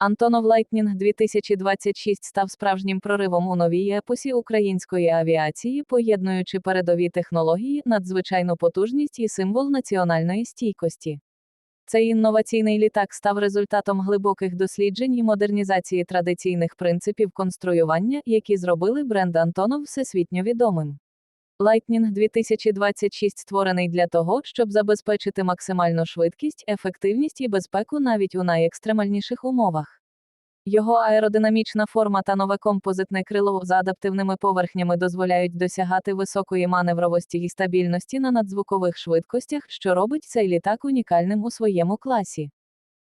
Антонов Лайтнінг 2026 став справжнім проривом у новій епосі української авіації, поєднуючи передові технології, надзвичайну потужність і символ національної стійкості. Цей інноваційний літак став результатом глибоких досліджень і модернізації традиційних принципів конструювання, які зробили бренд Антонов всесвітньо відомим. Lightning 2026 створений для того, щоб забезпечити максимальну швидкість, ефективність і безпеку навіть у найекстремальніших умовах. Його аеродинамічна форма та нове композитне крило з адаптивними поверхнями дозволяють досягати високої маневровості і стабільності на надзвукових швидкостях, що робить цей літак унікальним у своєму класі.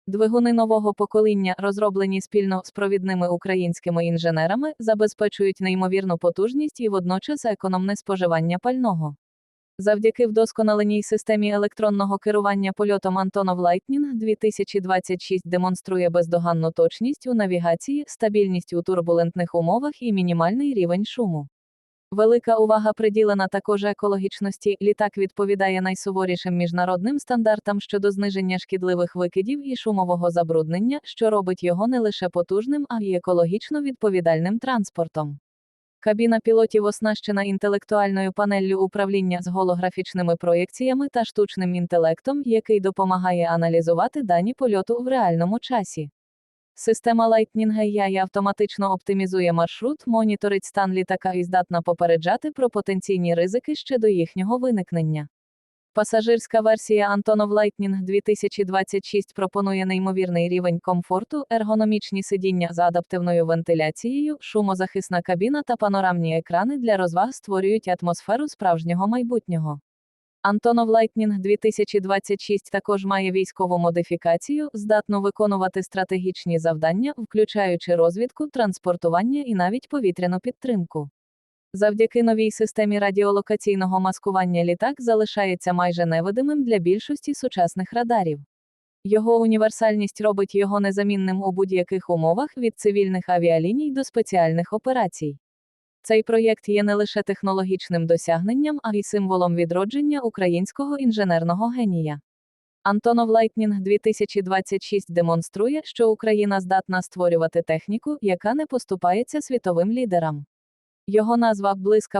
Двигуни нового покоління, розроблені спільно з провідними українськими інженерами, забезпечують неймовірну потужність і водночас економне споживання пального. Завдяки вдосконаленій системі електронного керування польотом Антонов Lightning 2026 демонструє бездоганну точність у навігації, стабільність у турбулентних умовах і мінімальний рівень шуму. Велика увага приділена також екологічності. Літак відповідає найсуворішим міжнародним стандартам щодо зниження шкідливих викидів і шумового забруднення, що робить його не лише потужним, а й екологічно відповідальним транспортом. Кабіна пілотів оснащена інтелектуальною панеллю управління з голографічними проєкціями та штучним інтелектом, який допомагає аналізувати дані польоту в реальному часі. Система Lightning AI автоматично оптимізує маршрут, моніторить стан літака і здатна попереджати про потенційні ризики ще до їхнього виникнення. Пасажирська версія Antonov Lightning 2026 пропонує неймовірний рівень комфорту, ергономічні сидіння з адаптивною вентиляцією, шумозахисна кабіна та панорамні екрани для розваг створюють атмосферу справжнього майбутнього. Antonov Lightning 2026 також має військову модифікацію, здатну виконувати стратегічні завдання, включаючи розвідку, транспортування і навіть повітряну підтримку. Завдяки новій системі радіолокаційного маскування літак залишається майже невидимим для більшості сучасних радарів. Його універсальність робить його незамінним у будь-яких умовах від цивільних авіаліній до спеціальних операцій. Цей проєкт є не лише технологічним досягненням, а й символом відродження українського інженерного генія. Антонов Лайтнінг 2026 демонструє, що Україна здатна створювати техніку, яка не поступається світовим лідерам. Його назва блискав